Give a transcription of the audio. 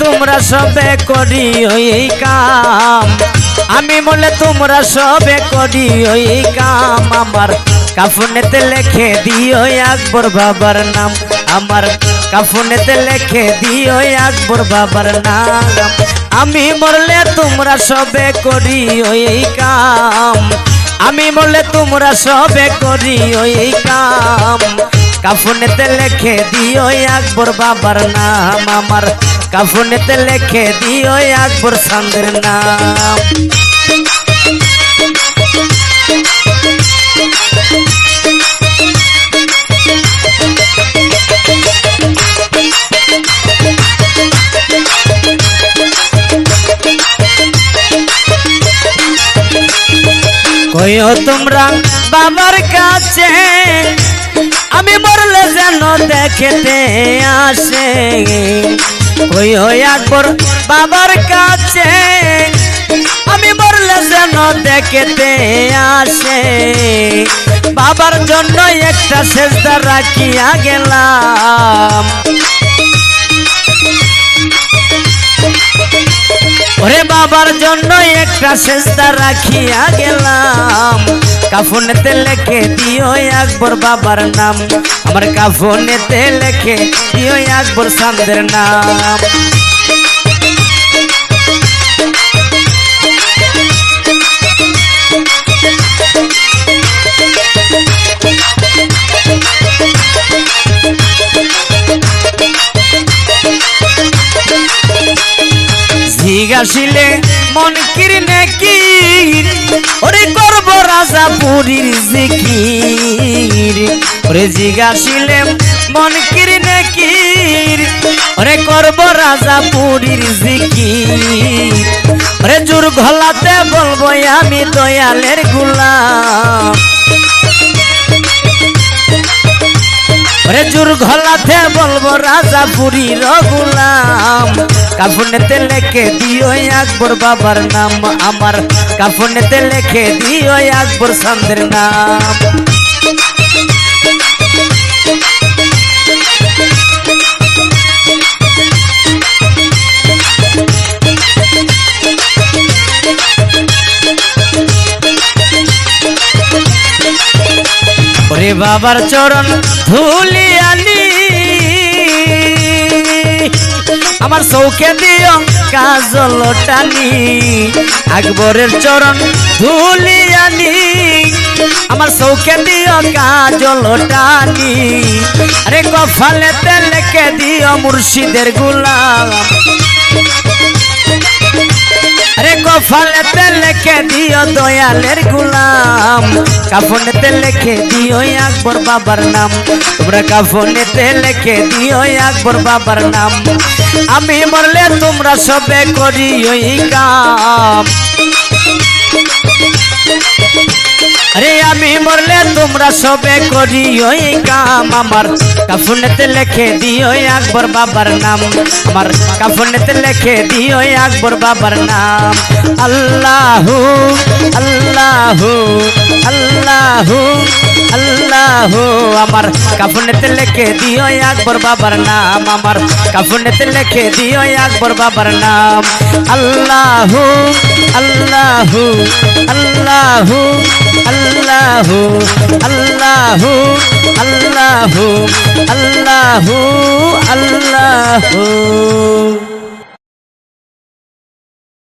তোমরা সবে করি ওই কাম। আমি বলে তোমরা সবে করি ওই কাম। আমার কাফনেতে লেখে দিও আকবর বাবার নাম। আমার কাফনেতে লেখে দিও আকবর বাবার নাম। আমি মরলে তোমরা সবে করি ওই কাম। আমি বলে তোমরা সবে করি ওই কাম। কাফনেতে লেখে দিও আকবর বাবার নাম। আমার কাফনেতে লেখে দিও আকবর সান্দের নাম। কইও তোমরা বাবার কাছে, আমি মরলে যেন দেখতে আসে। কইও একবার বাবার কাছে। আমি বললে যেন দেখতে আসে। বাবার জন্য একটা সেজদা রাখিয়া গেলাম। ওরে বাবার জন্য একটা সেজদা রাখিয়া গেলাম। কাফনেতে লেখে দিও আকবর বাবার নাম। আমার কাফনেতে লেখে দিও আকবর সান্দের নাম। জিগাশিলে মন কিরনে কি ওরে রাজা পুরীর জিকির। ওরে জিগাশিলে মন কিরনে কি ওরে করব রাজা পুরীর জিকির। ওরে জোর গলাতে বলব, আমি দয়ালের গুলাম। ওরে জোর গলাতে বলব রাজা পুরীর গুলাম। কাফনেতে লেখে দিও আকবর বাবার নাম, আমার কাফনেতে লেখে দিও আকবর সান্দের নাম। বাবার চরণ ধুলি আমার চৌকে দিও কাজল টানি, আকবরের চরণ ধুলি আনি। আমার চৌকে দিও কাজল টানি, আরে কফালে তেলেকে দিও মুর্শিদের গুলাম। আরে কফালেতে লেখে দিও দয়ালের গুলাম। কাফনেতে লেখে দিও আকবর বাবার নাম। তোমরা কাফনেতে লেখে দিও আকবর বাবার নাম। আমি মরলে তোমরা সবে করি ওই কাম। আরে আমি তোমরা সবে করি ওই কাম আমার। কাফনেতে লেখে দিও আকবর বাবার নাম। আমার কাফনেতে লেখে দিও আকবর বাবার নাম। আল্লাহ আল্লাহ আল্লাহ, আল্লাহু। আমার কাফনেতে লেখে দিও আকবর বাবার নাম, আমার কাফনেতে লেখে দিও আকবর বাবার নাম। আল্লাহু আল্লাহু আল্লাহু আল্লাহু আল্লাহু আল্লাহু আল্লাহু আল্লাহু।